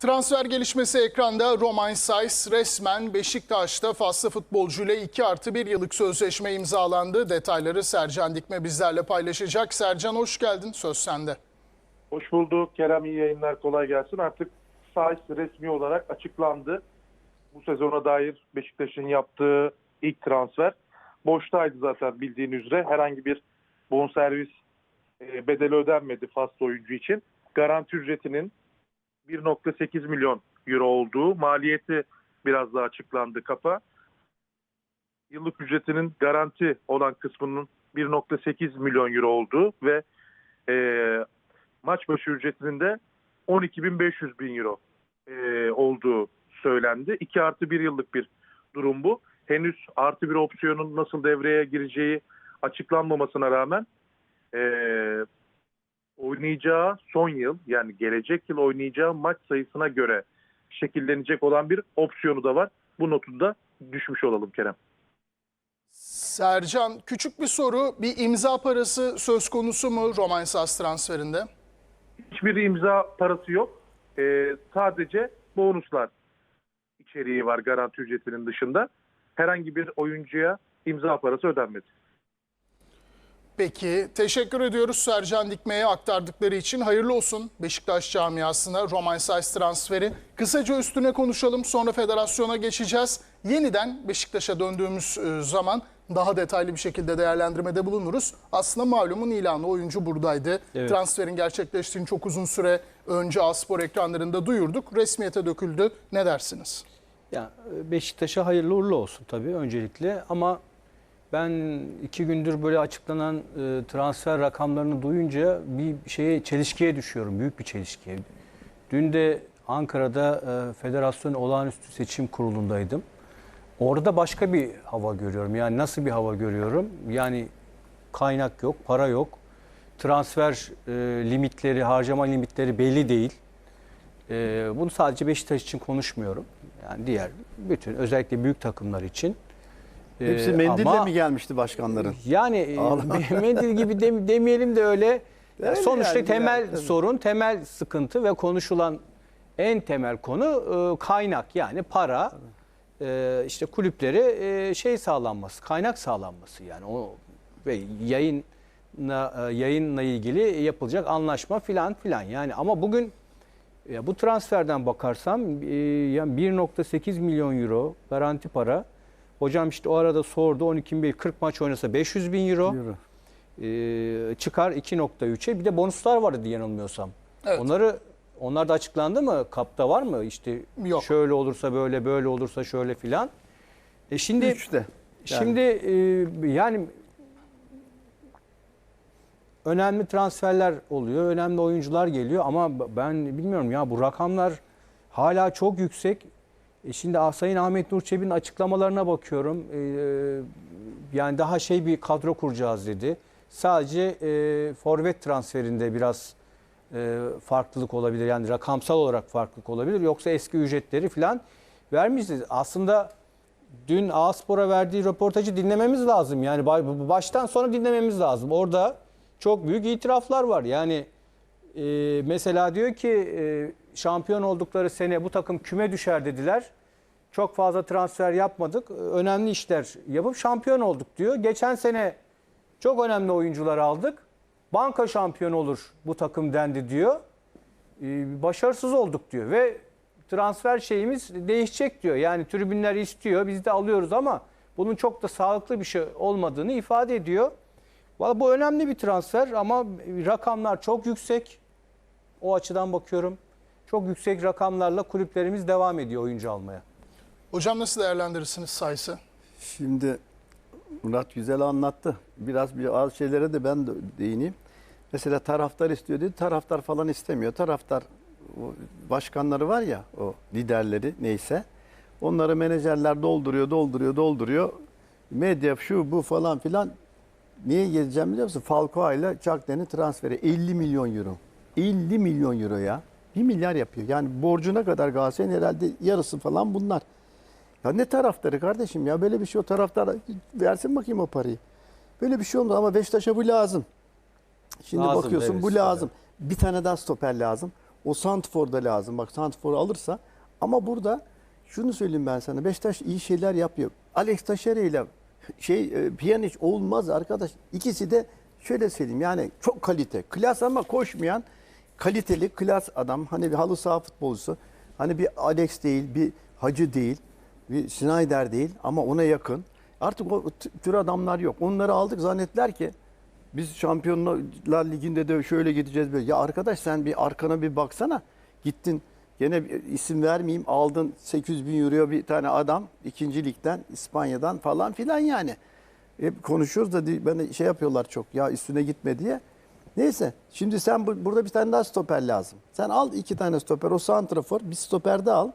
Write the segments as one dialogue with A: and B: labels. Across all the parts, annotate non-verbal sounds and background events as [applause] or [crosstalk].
A: Transfer gelişmesi ekranda Romain Saiz resmen Beşiktaş'ta faslı futbolcuyla 2 artı 1 yıllık sözleşme imzalandı. Detayları Sercan Dikme bizlerle paylaşacak. Sercan hoş geldin söz sende.
B: Hoş bulduk. Kerem iyi yayınlar kolay gelsin. Artık Saiz resmi olarak açıklandı. Bu sezona dair Beşiktaş'ın yaptığı ilk transfer. Boştaydı zaten bildiğin üzere. Herhangi bir bonservis e, bedeli ödenmedi Faslı oyuncu için. Garanti ücretinin 1.8 milyon euro olduğu, maliyeti biraz daha açıklandı kapa. Yıllık ücretinin garanti olan kısmının 1.8 milyon euro olduğu ve e, maç başı ücretinin de 12.500 bin euro e, olduğu söylendi. 2 artı 1 yıllık bir durum bu. Henüz artı bir opsiyonun nasıl devreye gireceği açıklanmamasına rağmen e, oynayacağı son yıl yani gelecek yıl oynayacağı maç sayısına göre şekillenecek olan bir opsiyonu da var. Bu notu da düşmüş olalım Kerem.
A: Sercan küçük bir soru. Bir imza parası söz konusu mu Romain Saiz transferinde?
B: Hiçbir imza parası yok. Ee, sadece bonuslar içeriği var garanti ücretinin dışında. Herhangi bir oyuncuya imza parası ödenmedi.
A: Peki teşekkür ediyoruz Sercan Dikme'ye aktardıkları için. Hayırlı olsun Beşiktaş camiasına Romain Saiz transferi. Kısaca üstüne konuşalım sonra federasyona geçeceğiz. Yeniden Beşiktaş'a döndüğümüz e, zaman daha detaylı bir şekilde değerlendirmede bulunuruz. Aslında malumun ilanı oyuncu buradaydı.
C: Evet.
A: Transferin gerçekleştiğini çok uzun süre önce Aspor ekranlarında duyurduk. Resmiyete döküldü. Ne dersiniz?
C: Ya Beşiktaş'a hayırlı uğurlu olsun tabii öncelikle ama ben iki gündür böyle açıklanan e, transfer rakamlarını duyunca bir şeye çelişkiye düşüyorum. Büyük bir çelişkiye. Dün de Ankara'da e, Federasyon Olağanüstü Seçim Kurulu'ndaydım. Orada başka bir hava görüyorum. Yani nasıl bir hava görüyorum? Yani kaynak yok, para yok. Transfer e, limitleri, harcama limitleri belli değil. E, bunu sadece Beşiktaş için konuşmuyorum. Yani diğer bütün özellikle büyük takımlar için.
D: Hepsi mendille
C: ama-
D: mi gelmişti başkanların?
C: Yani e, [laughs] mendil gibi dem- demeyelim de öyle. [laughs]
D: Öyle
C: Sonuçta
D: yani,
C: temel
D: yani, tabii.
C: sorun, temel sıkıntı ve konuşulan en temel konu e, kaynak yani para. E, işte kulüpleri şey sağlanması, kaynak sağlanması yani o ve yayınla e, yayınla ilgili yapılacak anlaşma filan filan yani ama bugün ya bu transferden bakarsam yani 1.8 milyon euro garanti para. Hocam işte o arada sordu 12 bin 40 maç oynasa 500 bin euro.
D: Euro.
C: E, çıkar 2.3'e bir de bonuslar vardı diye yanılmıyorsam.
A: Evet.
C: Onları onlar da açıklandı mı? Kapta var mı? İşte
A: Yok.
C: şöyle olursa böyle, böyle olursa şöyle filan. E şimdi
D: Üçte. Yani.
C: Şimdi e, yani önemli transferler oluyor, önemli oyuncular geliyor ama ben bilmiyorum ya bu rakamlar hala çok yüksek. E şimdi Sayın Ahmet Nur Çebi'nin açıklamalarına bakıyorum. E, yani daha şey bir kadro kuracağız dedi. Sadece e, forvet transferinde biraz e, farklılık olabilir. Yani rakamsal olarak farklılık olabilir. Yoksa eski ücretleri falan vermişiz. Aslında dün Aspor'a verdiği röportajı dinlememiz lazım. Yani ba- baştan sona dinlememiz lazım. Orada çok büyük itiraflar var. Yani e, mesela diyor ki e, şampiyon oldukları sene bu takım küme düşer dediler. Çok fazla transfer yapmadık. Önemli işler yapıp şampiyon olduk diyor. Geçen sene çok önemli oyuncular aldık. Banka şampiyonu olur bu takım dendi diyor. Ee, başarısız olduk diyor ve transfer şeyimiz değişecek diyor. Yani tribünler istiyor biz de alıyoruz ama bunun çok da sağlıklı bir şey olmadığını ifade ediyor. Valla bu önemli bir transfer ama rakamlar çok yüksek. O açıdan bakıyorum. Çok yüksek rakamlarla kulüplerimiz devam ediyor oyuncu almaya.
A: Hocam nasıl değerlendirirsiniz Saiz'i?
D: Şimdi Murat güzel anlattı. Biraz bir az şeylere de ben de değineyim. Mesela taraftar istiyor dedi. Taraftar falan istemiyor. Taraftar başkanları var ya o liderleri neyse. Onları menajerler dolduruyor, dolduruyor, dolduruyor. Medya şu bu falan filan. Niye geleceğim biliyor musun? Falcao ile Cagney'in transferi 50 milyon euro. 50 milyon euro ya. 1 milyar yapıyor. Yani borcuna kadar Galatasaray'ın herhalde yarısı falan bunlar. Ya ne taraftarı kardeşim ya böyle bir şey o taraftar versin bakayım o parayı. Böyle bir şey olmaz ama Beşiktaş'a bu lazım. Şimdi
C: Lazım,
D: bakıyorsun
C: evet,
D: bu lazım. Bir tane daha stoper lazım. O Santfor da lazım. Bak Santfor alırsa ama burada şunu söyleyeyim ben sana. Beşiktaş iyi şeyler yapıyor. Alex Taşere ile şey e, Pjanic olmaz arkadaş. İkisi de şöyle söyleyeyim yani çok kalite. Klas ama koşmayan kaliteli klas adam. Hani bir halı saha futbolcusu. Hani bir Alex değil, bir Hacı değil, bir Schneider değil ama ona yakın. Artık o tür adamlar yok. Onları aldık zannettiler ki biz Şampiyonlar Ligi'nde de şöyle gideceğiz böyle. Ya arkadaş sen bir arkana bir baksana. Gittin gene isim vermeyeyim aldın 800 bin euroya bir tane adam ikinci ligden İspanya'dan falan filan yani. Hep konuşuyoruz da bana şey yapıyorlar çok ya üstüne gitme diye. Neyse şimdi sen bu- burada bir tane daha stoper lazım. Sen al iki tane stoper o santrafor bir stoper de al.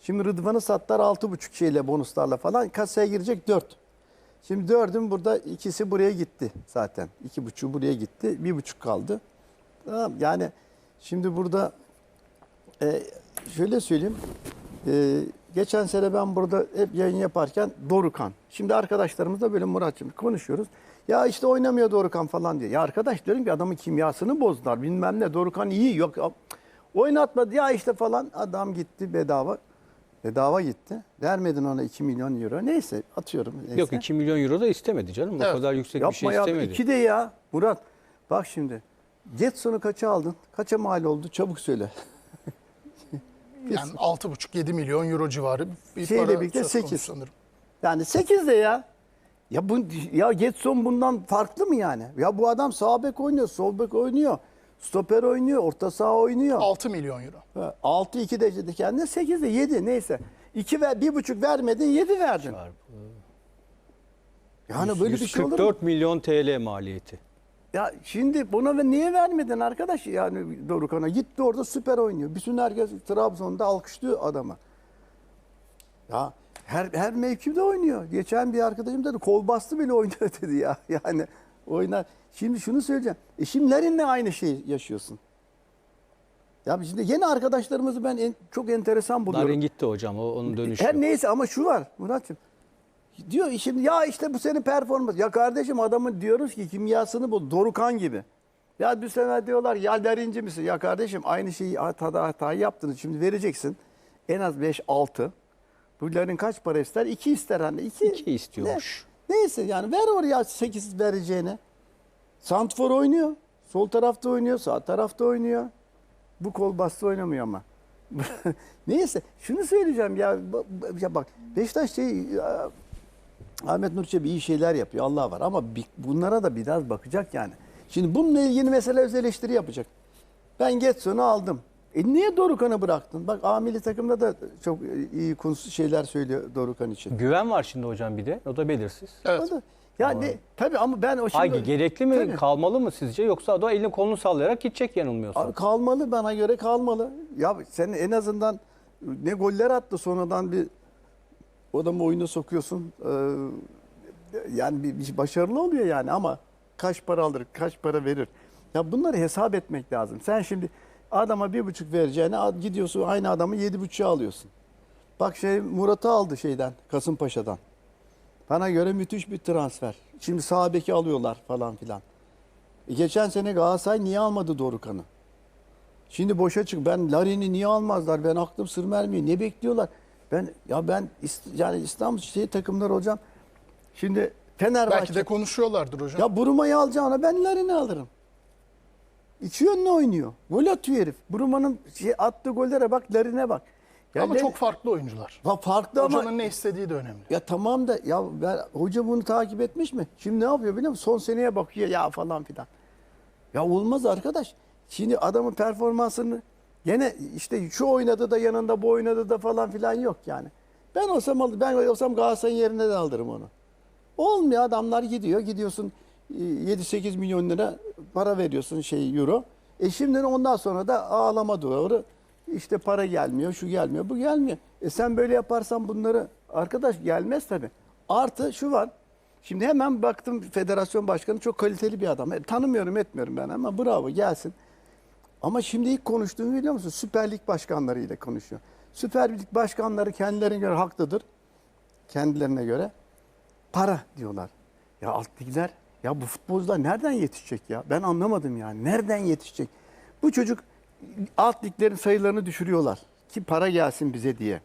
D: Şimdi Rıdvan'ı sattılar 6,5 şeyle bonuslarla falan kasaya girecek 4. Şimdi dördün burada ikisi buraya gitti zaten. İki buçuğu buraya gitti. Bir buçuk kaldı. Tamam yani şimdi burada e, şöyle söyleyeyim. E, geçen sene ben burada hep yayın yaparken Dorukan. Şimdi arkadaşlarımızla böyle Murat'cığım konuşuyoruz. Ya işte oynamıyor Dorukan falan diye. Ya arkadaş diyorum ki adamın kimyasını bozdular. Bilmem ne Dorukan iyi yok. Oynatmadı ya işte falan. Adam gitti bedava. Bedava gitti. Vermedin ona 2 milyon euro. Neyse atıyorum. Neyse.
C: Yok 2 milyon euro da istemedi canım.
A: Evet.
C: O kadar yüksek
D: Yapma
C: bir şey
D: ya.
C: istemedi.
D: İki de ya. Murat bak şimdi. Getson'u kaça aldın? Kaça mal oldu? Çabuk söyle. [laughs]
A: Yani 6,5-7 milyon euro civarı bir
D: Şeyle
A: para
D: birlikte
A: söz konusu
D: sekiz.
A: sanırım.
D: Yani 8 de ya. Ya bu ya Getson bundan farklı mı yani? Ya bu adam sağ bek oynuyor, sol bek oynuyor. Stoper oynuyor, orta saha oynuyor.
A: 6 milyon euro.
D: 6 2 de kendine 8 de 7 neyse. 2 ver 1,5 vermedin 7 verdin. Yani böyle bir şey olur mu?
C: 144 milyon TL maliyeti.
D: Ya şimdi buna ve niye vermedin arkadaş yani Dorukan'a? Gitti orada süper oynuyor. Bütün herkes Trabzon'da alkışlıyor adamı. Ya her her mevkide oynuyor. Geçen bir arkadaşım dedi kol bastı bile oynuyor [laughs] dedi ya. [laughs] Yani oynar. Şimdi şunu söyleyeceğim. E şimdi Larin'le aynı şeyi yaşıyorsun. Ya şimdi yeni arkadaşlarımızı ben en- çok enteresan buluyorum.
C: Larin gitti hocam o onun dönüşü.
D: Her neyse ama şu var Muratçım. Diyor şimdi ya işte bu senin performans. Ya kardeşim adamın diyoruz ki kimyasını bul. Dorukan gibi. Ya bir sene diyorlar ya derinci misin? Ya kardeşim aynı şeyi hatada hatayı yaptınız. Şimdi vereceksin. En az 5-6. Bunların kaç para ister? 2 ister hani. 2
C: İki istiyormuş.
D: Neyse yani ver oraya 8 vereceğine. Santfor oynuyor. Sol tarafta oynuyor, sağ tarafta oynuyor. Bu kol bastı oynamıyor ama. [laughs] Neyse şunu söyleyeceğim ya, ya bak Beşiktaş şey Ahmet Nur Çebi iyi şeyler yapıyor Allah var ama bunlara da biraz bakacak yani. Şimdi bununla ilgili mesela öz eleştiri yapacak. Ben Getson'u aldım. E niye Dorukan'ı bıraktın? Bak A milli takımda da çok iyi konusu şeyler söylüyor Dorukan için.
C: Güven var şimdi hocam bir de. O da belirsiz.
A: Evet.
D: O da- Ya ne, tabii ama ben o şimdi...
C: Hangi gerekli mi?
D: Tabii.
C: Kalmalı mı sizce? Yoksa o da elini kolunu sallayarak gidecek yanılmıyorsam.
D: Abi kalmalı bana göre kalmalı. Ya sen en azından ne goller attı sonradan bir adamı oyuna sokuyorsun. Ee, yani bir, bir başarılı oluyor yani ama kaç para alır, kaç para verir. Ya bunları hesap etmek lazım. Sen şimdi adama bir buçuk vereceğine gidiyorsun aynı adamı yedi buçuğa alıyorsun. Bak şey Murat'ı aldı şeyden Kasımpaşa'dan. Bana göre müthiş bir transfer. Şimdi sağ beki alıyorlar falan filan. E geçen sene Galatasaray niye almadı Dorukan'ı? Şimdi boşa çık. Ben Larin'i niye almazlar? Ben aklım sır vermiyor. Ne bekliyorlar? Ben ya ben yani İstanbul şey takımlar hocam. Şimdi Fenerbahçe
A: Belki de konuşuyorlardır hocam.
D: ya Buruma'yı alacağına ben Larin'i alırım. İki yönlü oynuyor. Gol atıyor herif. Buruma'nın şey attığı gollere bak, Larin'e bak. Ya
A: Ama
D: ne-
A: çok farklı oyuncular.
D: Va- farklı ama
A: Hocanın ne istediği de önemli.
D: ya tamam da ya ben, hoca bunu takip etmiş mi? Şimdi ne yapıyor biliyor musun? Son seneye bakıyor ya falan filan. Ya olmaz arkadaş. Şimdi adamın performansını gene işte şu oynadı da yanında bu oynadı da falan filan yok yani. Ben olsam ben olsam Galatasaray'ın yerine de alırım onu. Olmuyor adamlar gidiyor. Gidiyorsun e, 7-8 milyon lira para veriyorsun şey euro. E şimdi ondan sonra da ağlama doğru. İşte para gelmiyor, şu gelmiyor, bu gelmiyor. E sen böyle yaparsan bunları arkadaş gelmez tabii. Artı şu var. Şimdi hemen baktım federasyon başkanı çok kaliteli bir adam. E, tanımıyorum etmiyorum ben ama bravo gelsin. Ama şimdi ilk konuştuğunu biliyor musun? Süper Lig başkanlarıyla konuşuyor. Süper Lig başkanları kendilerine göre haklıdır. Kendilerine göre para diyorlar. Ya alttakiler ya bu futbolcular nereden yetişecek ya? Ben anlamadım yani. Nereden yetişecek? Bu çocuk alt liglerin sayılarını düşürüyorlar ki para gelsin bize diye.